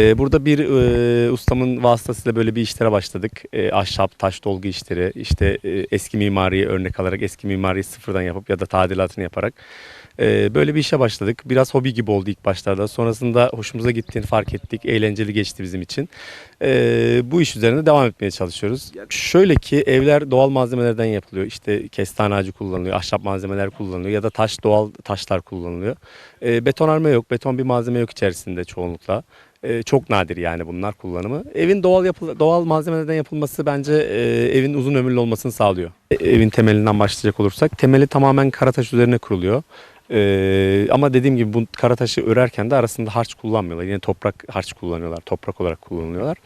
Ee, Burada bir e, ustamın vasıtasıyla böyle bir işlere başladık. E, ahşap, taş dolgu işleri, işte e, eski mimariyi örnek alarak eski mimariyi sıfırdan yapıp ya da tadilatını yaparak e, böyle bir işe başladık. Biraz hobi gibi oldu ilk başlarda. Sonrasında hoşumuza gittiğini fark ettik. Eğlenceli geçti bizim için. E, bu iş üzerine devam etmeye çalışıyoruz. Şöyle ki evler doğal malzemelerden yapılıyor. İşte kestane ağacı kullanılıyor, ahşap malzemeler kullanılıyor ya da taş doğal taşlar kullanılıyor. E, betonarme yok, beton bir malzeme yok içerisinde çoğunlukla. E, çok nadir yani bunlar kullanımı. Evin doğal yapı, doğal malzemelerden yapılması bence e, evin uzun ömürlü olmasını sağlıyor. E, evin temelinden başlayacak olursak temeli tamamen karataş üzerine kuruluyor. E, ama dediğim gibi bu karataşı örerken de arasında harç kullanmıyorlar. Yine toprak harç kullanıyorlar. Toprak olarak kullanıyorlar.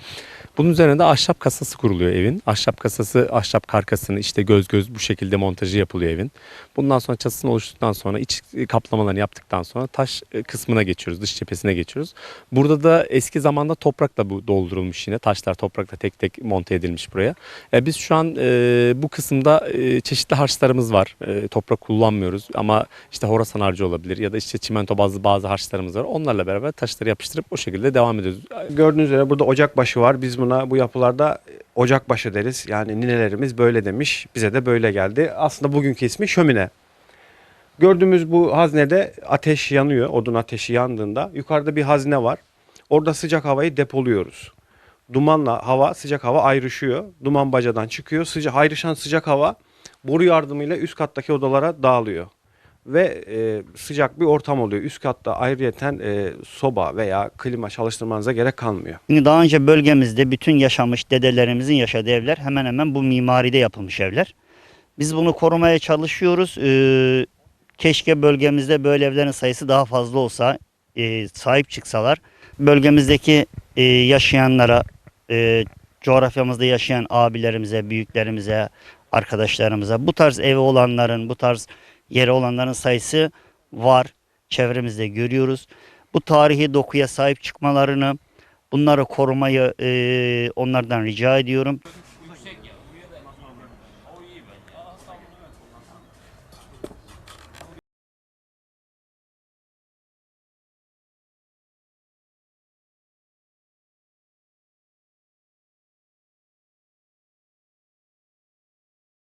Bunun üzerine de ahşap kasası kuruluyor evin. Ahşap kasası, ahşap karkasını işte göz göz bu şekilde montajı yapılıyor evin. Bundan sonra çatısını oluşturduktan sonra iç kaplamalarını yaptıktan sonra taş e, kısmına geçiyoruz, dış cephesine geçiyoruz. Burada da eski zamanda toprakla bu doldurulmuş yine. Taşlar toprakla tek tek monte edilmiş buraya. E, biz şu an e, bu kısımda e, çeşitli harçlarımız var. E, toprak kullanmıyoruz ama işte horasan harcı olabilir ya da işte çimento bazlı bazı harçlarımız var. Onlarla beraber taşları yapıştırıp o şekilde devam ediyoruz. Gördüğünüz üzere burada ocakbaşı var. Biz buna bu yapılarda ocakbaşı deriz. Yani ninelerimiz böyle demiş. Bize de böyle geldi. Aslında bugünkü ismi şömine. Gördüğümüz bu haznede ateş yanıyor. Odun ateşi yandığında yukarıda bir hazne var. Orada sıcak havayı depoluyoruz. Dumanla hava, sıcak hava ayrışıyor. Duman bacadan çıkıyor. Sıcak, ayrışan sıcak hava boru yardımıyla üst kattaki odalara dağılıyor. Ve e, sıcak bir ortam oluyor. Üst katta ayrıyeten e, soba veya klima çalıştırmanıza gerek kalmıyor. Şimdi daha önce bölgemizde bütün yaşamış dedelerimizin yaşadığı evler hemen hemen bu mimaride yapılmış evler. Biz bunu korumaya çalışıyoruz. Ee, keşke bölgemizde böyle evlerin sayısı daha fazla olsa, e, sahip çıksalar. Bölgemizdeki e, yaşayanlara, e, coğrafyamızda yaşayan abilerimize, büyüklerimize, arkadaşlarımıza bu tarz evi olanların, bu tarz yeri olanların sayısı var. Çevremizde görüyoruz. Bu tarihi dokuya sahip çıkmalarını, bunları korumayı e, onlardan rica ediyorum.